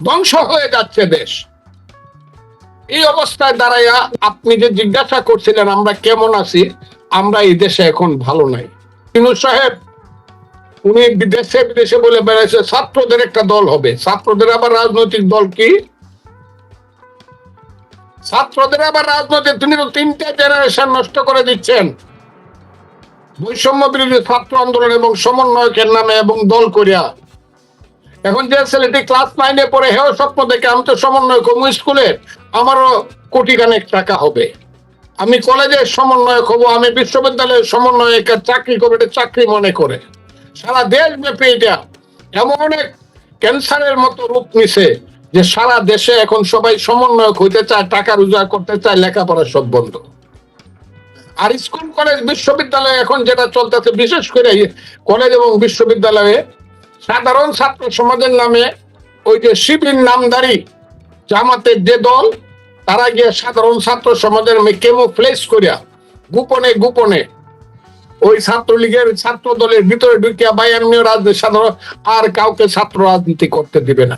ধ্বংস হয়ে যাচ্ছে দেশ। এই অবস্থায় দাঁড়াইয়া আপনি যে জিজ্ঞাসা করছিলেন, আমরা কেমন আছি, আমরা এই দেশে এখন ভালো নাই। কিন্তু সাহেব, উনি বিদেশে বিদেশে বলে বেড়াইছে, ছাত্রদের একটা দল হবে। ছাত্রদের আবার রাজনৈতিক দল কি? ছাত্রদের আবার রাজনৈতিক, তিনি তো তিনটে জেনারেশন নষ্ট করে দিচ্ছেন। বৈষম্য বিরোধী ছাত্র আন্দোলন এবং সমন্বয়কের নামে এবং দল করিয়া এখন যে ছেলেটি ক্লাস নাইনে পড়ে, হেও স্বপ্ন দেখে, আমি তো সমন্বয় কমু স্কুলের আমারও কোটি খানেক টাকা হবে। আমি কলেজের সমন্বয়ক হব, আমি বিশ্ববিদ্যালয়ের সমন্বয়কের চাকরি করব, এটা চাকরি মনে করে। সারা দেশ ব্যাপী এটা এমন এক ক্যান্সারের মতো রূপ নিছে যে সারা দেশে এখন সবাই সমন্বয়ক হইতে চায়, টাকা রোজগার করতে চায়, লেখাপড়া সব বন্ধ। আর স্কুল, কলেজ, বিশ্ববিদ্যালয়ে এখন যেটা চলতেছে, বিশেষ করে কলেজ এবং বিশ্ববিদ্যালয়ে সাধারণ ছাত্র সমাজের নামে ওই যে শিবির নামধারী জামাতের যে দল, তারা গিয়ে সাধারণ ছাত্র সমাজের কেমো প্লেস করিয়া গোপনে গোপনে ওই ছাত্রলীগের ছাত্র দলের ভিতরে ঢুকিয়া বা এমনিও রাজনীতি সাধারণ, আর কাউকে ছাত্র রাজনীতি করতে দিবে না।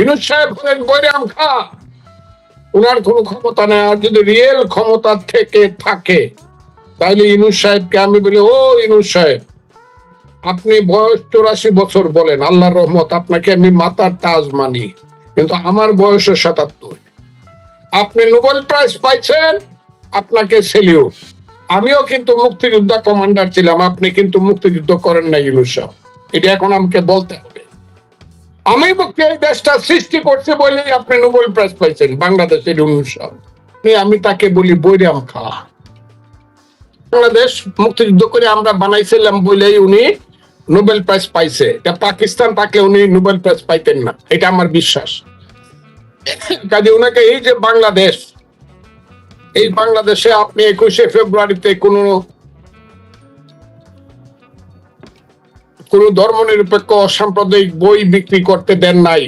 ইনুস সাহেব হলেন বৈরাম খা ওনার কোনো ক্ষমতা নেই, আর যদি রিয়েল ক্ষমতা থেকে থাকে তাহলে ইনুস সাহেবকে আমি বলি, ও ইনুস সাহেব আপনি বয়স চৌরাশি বছর বলেন, আল্লাহর রহমত, আপনাকে আমি মাতার তাজ মানি, কিন্তু আমার বয়স সাতাত্তর। আপনি নোবেল প্রাইজ পাইছেন, আপনাকে সেলিউট। আমিও কিন্তু মুক্তিযোদ্ধা কমান্ডার ছিলাম, আপনি কিন্তু মুক্তিযুদ্ধ করেন না ইনুস এটা এখন আমাকে বলতে হবে। আমি এই দেশটা সৃষ্টি করছে বলেই আপনি নোবেল প্রাইজ পাইছেন, বাংলাদেশের ইনুস আমি তাকে বলি বৈরাম খা। বাংলাদেশ মুক্তিযুদ্ধ করে আমরা বানাইছিলাম বলেই উনি নোবেল প্রাইজ পাইছে। এটা পাকিস্তান থাকলে উনি নোবেল প্রাইজ পাইতেন না। এটা আমার বিশ্বাস। কাজে ওনাকে এই যে বাংলাদেশ, এই বাংলাদেশে আপনি একুশে ফেব্রুয়ারিতে কোনো, কোন ধর্ম নিরপেক্ষ অসাম্প্রদায়িক বই বিক্রি করতে দেন নাই।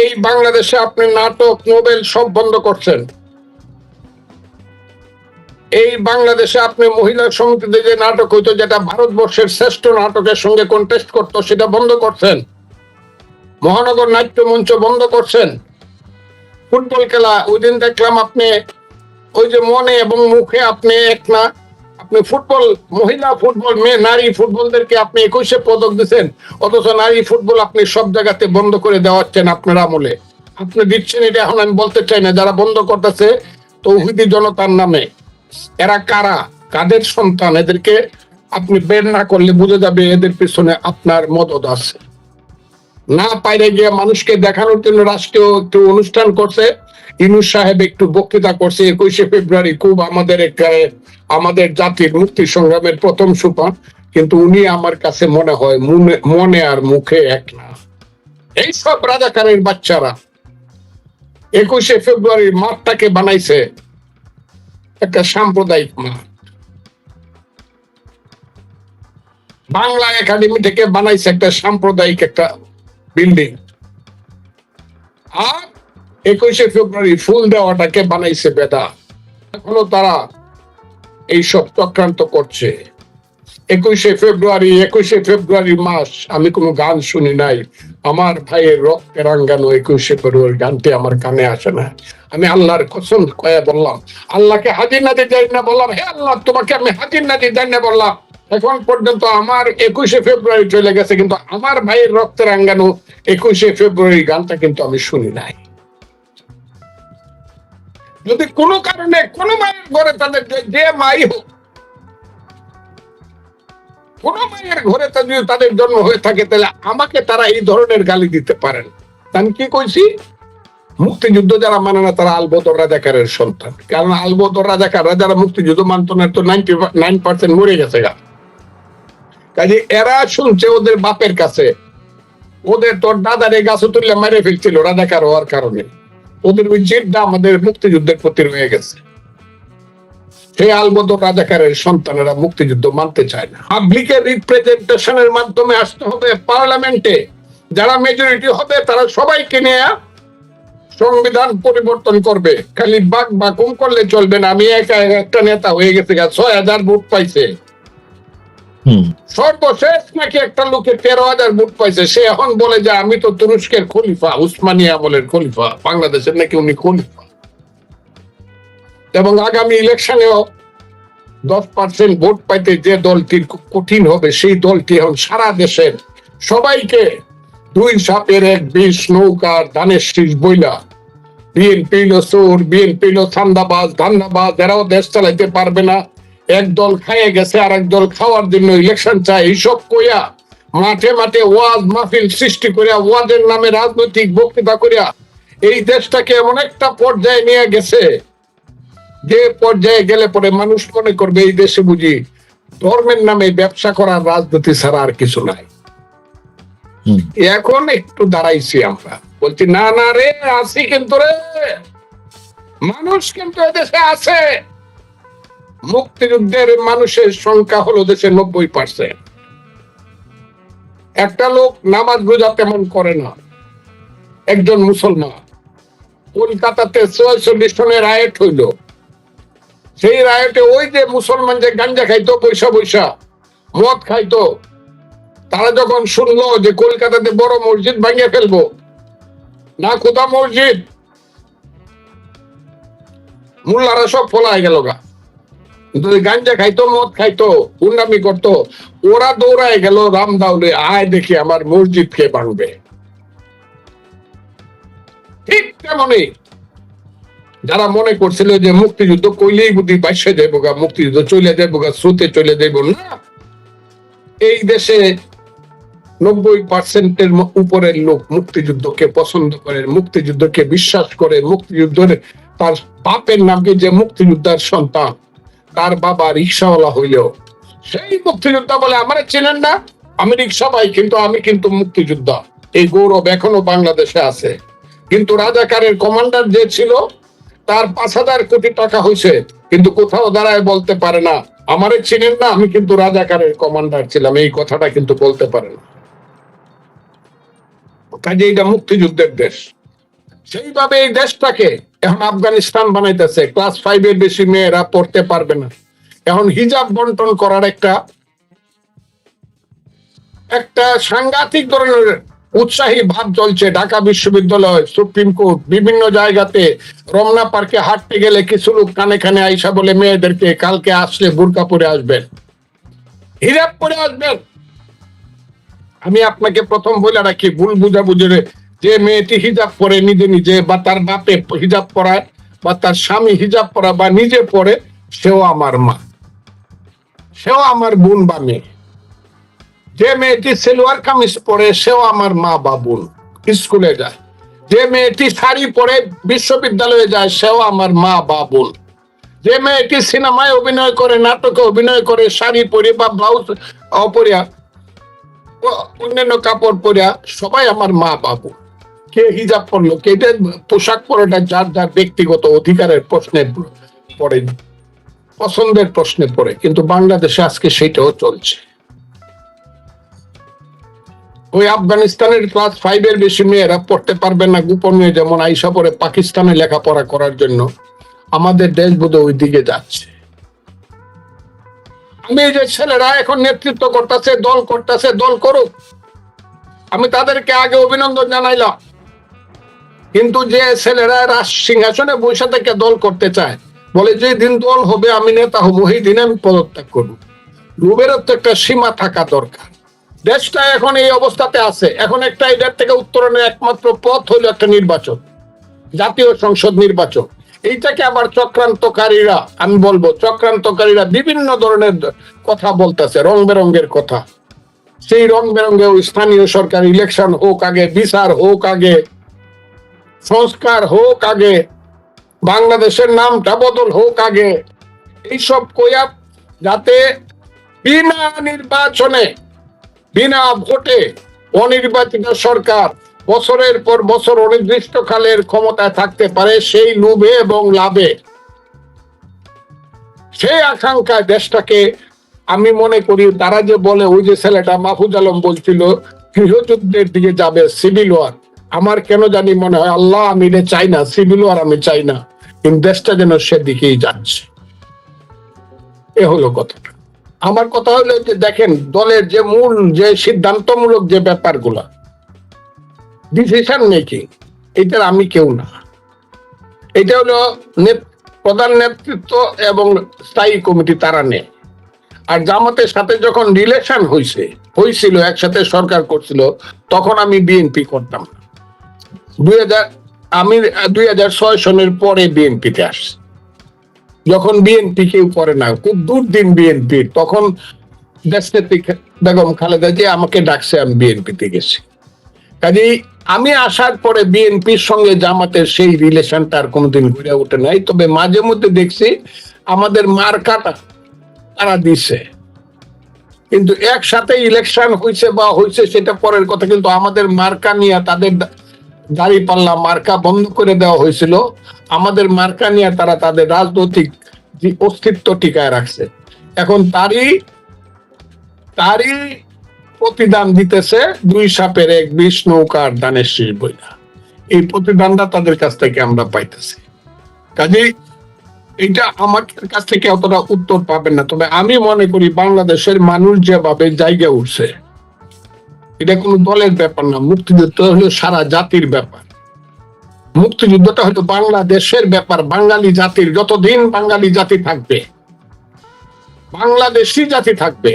এই বাংলাদেশে আপনি নাটক, নোবেল বন্ধ করছেন। এই বাংলাদেশে আপনি মহিলা সমিতিতে যে নাটক হইতো, যেটা ভারতবর্ষের শ্রেষ্ঠ নাটকের সঙ্গে কন্টেস্ট করতো, সেটা বন্ধ করছেন? মহানগর নাট্য মঞ্চ বন্ধ করছেন? ফুটবল খেলা ওই দিন দেখলাম আপনি, ওই যে মনে এবং মুখে আপনি এক না, আপনি ফুটবল, মহিলা ফুটবল, মেয়ে, নারী ফুটবলদেরকে আপনি একুশে পদক দিচ্ছেন অথচ নারী ফুটবল আপনি সব জায়গাতে বন্ধ করে দেওয়াচ্ছেন আপনার আমলে। আপনি দিচ্ছেন এটা, এখন আমি বলতে চাই না, যারা বন্ধ করতেছে, তৌহিদি জনতার নামে। এরা কারা? কাদের সন্তান? এদেরকে আপনি বের না করলে বুঝে যাবে এদের পিছনে আপনার মদত আছে। না পাইরে গিয়ে মানুষকে দেখানোর জন্য রাষ্ট্রীয় একটু অনুষ্ঠান করছে। ইনুস সাহেব একটু বক্তৃতা করছে। একুশে ফেব্রুয়ারি খুব আমাদের আমাদের জাতির মুক্তি সংগ্রামের প্রথম সুপার। কিন্তু উনি আমার কাছে মনে হয় মনে- আর মুখে এক না। এইসব রাজাকারের বাচ্চারা একুশে ফেব্রুয়ারি মাঠটাকে বানাইছে। একটা সাম্প্রদায়িক মাঠ বাংলা একাডেমি থেকে বানাইছে একটা সাম্প্রদায়িক একটা বিল্ডিং। আর একুশে ফেব্রুয়ারি ফুল দেওয়াটাকে বানাইছে বেদা। এখনও তারা এইসব চক্রান্ত করছে। একুশে ফেব্রুয়ারি একুশে ফেব্রুয়ারি মাস, আমি কোনো গান শুনি নাই। আমার ভাইয়ের রক্তে রাঙ্গানো একুশে ফেব্রুয়ারি গানটি আমার কানে আসে না। আমি আল্লাহর কসম কয়ে বললাম, আল্লাহকে হাজির নাতে যাই না বললাম, হে আল্লাহ, তোমাকে আমি হাজির নাতে যাই না বললাম। এখন পর্যন্ত আমার একুশে ফেব্রুয়ারি চলে গেছে, কিন্তু আমার ভাইয়ের রক্তে রাঙ্গানো একুশে ফেব্রুয়ারি গানটা কিন্তু আমি শুনি নাই। যদি কোনো কারণে কোনো মায়ের ঘরে তাদের যে মাই হোক কোন মায়ের ঘরে যদি তাদের জন্ম হয়ে থাকে, তাহলে আমাকে তারা এই ধরনের গালি দিতে পারেন। তা আমি কি কইছি? মুক্তিযুদ্ধ যারা মানে না, তারা আলবদর রাজাকারের সন্তান। কারণ আলবদর রাজাকাররা যারা মুক্তিযুদ্ধ মানত না, তো নাইনটি নাইন পার্সেন্ট মরে গেছে গা। কাজে এরা শুনছে ওদের বাপের কাছে। ওদের তোর দাদারে গাছে তুললে মেরে ফেলছিল, রাজাকার হওয়ার কারণে। ওদের ওই জেদটা আমাদের মুক্তিযুদ্ধের প্রতি রয়ে গেছে। সেই আলবদর রাজাকারের সন্তানেরা মুক্তিযুদ্ধ মানতে চায় না। পাবলিকের রিপ্রেজেন্টেশনের মাধ্যমে আসতে হবে পার্লামেন্টে। যারা মেজরিটি হবে তারা সবাইকে নিয়ে সংবিধান পরিবর্তন করবে। খালি বাক বাকুম করলে চলবে না। আমি একা একটা নেতা হয়ে গেছে ছয় হাজার ভোট পাইছে। হুম। সর্বশেষ নাকি একটা লোকে তেরো হাজার ভোট পাইছে। সে এখন বলে যে আমি তো তুরস্কের খলিফা উসমানিয়া আমলের খলিফা। বাংলাদেশের নাকি উনি খলিফা। এবং আগামী ইলেকশনেও দশ পার্সেন্ট ভোট পাইতে যে দলটির কঠিন হবে, সেই দলটি এখন সারা দেশের সবাইকে দুই সাপের এক বিষ নৌকার ধানের শীষ বইলা। বিএনপি হলো চোর বিএনপি হলো চান্দাবাজ, ধান্দাবাজ, এরাও দেশ চালাইতে পারবে না। এক দল খাইয়ে গেছে আর এক দল খাওয়ার জন্য ইলেকশন চায়। এইসব কইয়া মাঠে মাঠে ওয়াজ মাহফিল সৃষ্টি করিয়া, ওয়াজের নামে রাজনৈতিক বক্তৃতা করিয়া, এই দেশটাকে এমন একটা পর্যায়ে নিয়ে গেছে যে পর্যায়ে গেলে পরে মানুষ মনে করবে এই দেশে বুঝি ধর্মের নামে ব্যবসা করার রাজনীতি ছাড়া আর কিছু নাই। এখন একটু দাঁড়াইছি আমরা। বলছি না না রে আছি কিন্তু রে। মানুষ কিন্তু এদেশে আছে। মুক্তিযুদ্ধের মানুষের সংখ্যা হলো দেশে নব্বই পার্সেন্ট একটা লোক নামাজ রোজা তেমন করে না। একজন মুসলমান। কলকাতাতে ছয়চল্লিশ সনের রায়ট হইল। সেই রায়টে ওই যে মুসলমান যে গাঞ্জা খাইতো, পয়সা পয়সা, মদ খাইতো, তারা যখন শুনলো যে কলকাতাতে বড় মসজিদ ভাঙিয়ে ফেলব, না কোথা মসজিদ, মোল্লারা সব ফলায় গেল গা। কিন্তু গাঞ্জা খাইতো, মদ খাইতো, উন্নামি করতো, ওরা দৌড়ায় গেল রামদাউলে, আয় দেখি আমার মসজিদ কে ভাঙবে। ঠিক তেমনই যারা মনে করছিল যে মুক্তিযুদ্ধ কইলেই বুদ্ধি বাইশে যাব গা মুক্তিযুদ্ধ চলে যাব গা স্রোতে চলে যাব না। এই দেশে নব্বই পার্সেন্টের উপরের লোক মুক্তিযুদ্ধকে পছন্দ করে, মুক্তিযুদ্ধকে বিশ্বাস করে, মুক্তিযুদ্ধের তার বাপের নামকে যে মুক্তিযোদ্ধার সন্তান, তার বাবা রিক্সাওয়ালা হইলেও। সেই মুক্তিযোদ্ধা বলে আমার চেনেন না? আমি রিক্সা পাই কিন্তু আমি কিন্তু মুক্তিযোদ্ধা। এই গৌরব এখনও বাংলাদেশে আছে। কিন্তু রাজাকারের কমান্ডার যে ছিল তার পাঁচ হাজার কোটি টাকা হয়েছে, কিন্তু কোথাও দাঁড়ায় বলতে পারে না। আমারে চিনেন না, আমি কিন্তু রাজাকারের কমান্ডার ছিলাম, এই কথাটা কিন্তু বলতে পারে না। কাজে এটা মুক্তিযুদ্ধের দেশ। সেইভাবে এই দেশটাকে এখন আফগানিস্তান বানাইতেছে, ক্লাস ফাইভ এর বেশি মেয়েরা পড়তে পারবে না। এখন হিজাব বন্টন করার একটা একটা সাংঘাতিক ধরনের উৎসাহী ভাব চলছে। ঢাকা বিশ্ববিদ্যালয়, সুপ্রিম কোর্ট, বিভিন্ন জায়গাতে রমনা পার্কে হাঁটতে গেলে কিছু লোক কানে কানে আইসা বলে, মেয়েদেরকে কালকে আসলে বোরকা পরে আসবেন। হিজাব পরে আসবেন। আমি আপনাকে প্রথম বলে রাখি, ভুল বুঝাবুঝি যে মেয়েটি হিজাব পরে নিজে নিজে বা তার বাপে হিজাব পরায় বা তার স্বামী হিজাব পরা বা নিজে পরে, সেও আমার মা। সেও আমার বোন বা মেয়ে। যে মেয়েটি সেলোয়ার কামিজ পরে, সেও আমার মা বা বোন স্কুলে যায়। যে মেয়েটি শাড়ি পরে বিশ্ববিদ্যালয়ে যায়, সেও আমার মা বা বোন যে মেয়েটি সিনেমায় অভিনয় করে, নাটকে অভিনয় করে, শাড়ি পরে বা ব্লাউজ অপরিয়া অন্যান্য কাপড় পরিয়া, সবাই আমার মা বাবু কে হিজাব পরলো, কে এটা পোশাক পরাটা, যার যার ব্যক্তিগত অধিকারের প্রশ্নে পড়ে, পছন্দের প্রশ্নে পড়ে। কিন্তু বাংলাদেশে আজকে সেটাও চলছে। ওই আফগানিস্তানের ক্লাস ফাইভ এর বেশি মেয়েরা পড়তে পারবে না গোপনীয় যেমন আইসা পরে পাকিস্তানে লেখাপড়া করার জন্য। আমাদের দেশ বোধ ওই দিকে যাচ্ছে। আমি যে ছেলেরা এখন নেতৃত্ব করতেছে, দল করতেছে, দল করুক। আমি তাদেরকে আগে অভিনন্দন জানাইলাম। কিন্তু যে ছেলেরা রাজ সিংহাসনে বসে থেকে দল করতে চায়, বলে যে দিন দল হবে, আমি নেতা হব, সেই দিন আমি পদত্যাগ করব। লোভেরও তো একটা সীমা থাকা দরকার। দেশটা এখন এই অবস্থাতে আছে। এখন একটা এটার থেকে উত্তরণের একমাত্র পথ হলো একটা নির্বাচন, জাতীয় সংসদ নির্বাচন। এইটাকে আবার চক্রান্তকারীরা, আমি বলব চক্রান্তকারীরা বিভিন্ন ধরনের কথা বলতেছে, রং বেরঙ্গের কথা। সেই রং বেরঙ্গে স্থানীয় সরকার ইলেকশন হোক আগে, বিচার হোক আগে, সংস্কার হোক আগে, বাংলাদেশের নামটা বদল হোক আগে, এইসব কইয়া যাতে বিনা নির্বাচনে বিনা ভোটে অনির্বাচিত সরকার বছরের পর বছর অনির্দিষ্টকালের ক্ষমতায় থাকতে পারে সেই লোভে এবং লাভে। সেই আকাঙ্ক্ষায় দেশটাকে আমি মনে করি, তারা যে বলে, ওই যে ছেলেটা মাহফুজ আলম বলছিল, গৃহযুদ্ধের দিকে যাবে সিভিল ওয়ার। আমার কেন জানি মনে হয়, আল্লাহ আমি চাই না, সিভিল ওয়ার আমি চাই না। কিন্তু দেশটা যেন সেদিকেই যাচ্ছে। এ হলো কথাটা। আমার কথা হলো যে দেখেন, দলের যে মূল যে সিদ্ধান্তমূলক যে ব্যাপারগুলো ডিসিশন মেকিং এটার আমি কেউ না। এটা হলো প্রধান নেতৃত্ব এবং স্থায়ী কমিটি তারা নেয়। আর জামাতের সাথে যখন রিলেশন হয়েছে হয়েছিল একসাথে সরকার করছিল, তখন আমি বিএনপি করতাম। দুই হাজার, আমি, দুই হাজার ছয় সনের পরে বিএনপিতে আসছি। যখন বিএনপি কেউ করে না, খুব দুর্দিন বিএনপি তখন বেগম খালেদা যে আমাকে ডাকছে, আমি বিএনপিতে গেছি। কাজেই আমি আসার পরে বিএনপির সঙ্গে জামাতের সেই রিলেশনটা আর কোনোদিন ঘুরে ওঠে নাই। তবে মাঝে মধ্যে দেখছি আমাদের মার্কাটা তারা দিছে। কিন্তু একসাথে ইলেকশন হয়েছে বা হয়েছে সেটা পরের কথা, কিন্তু আমাদের মার্কা নিয়ে তাদের দাড়ি পাল্লা মার্কা বন্ধ করে দেওয়া হয়েছিল। আমাদের মার্কা নিয়ে তারা তাদের রাজনৈতিক যে অস্তিত্ব টিকায় রাখছে। এখন তারই তারই প্রতিদান দিতেছে দুই সাপের এক বিষ নৌকার দানের শেষ বইনা এই প্রতিদানটা তাদের কাছ থেকে আমরা পাইতেছি। কাজেই এটা আমার কাছ থেকে অতটা উত্তর পাবেন না। তবে আমি মনে করি বাংলাদেশের মানুষ যেভাবে জায়গা উঠছে এটা কোনো দলের ব্যাপার না, মুক্তিযুদ্ধ হলো সারা জাতির ব্যাপার। মুক্তিযুদ্ধটা হয়তো বাংলাদেশের ব্যাপার, বাঙালি জাতির, যতদিন বাঙালি জাতি থাকবে, বাংলাদেশি জাতি থাকবে,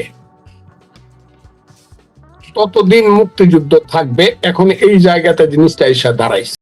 ততদিন মুক্তিযুদ্ধ থাকবে। এখন এই জায়গাতে জিনিসটা এসে দাঁড়াইছে।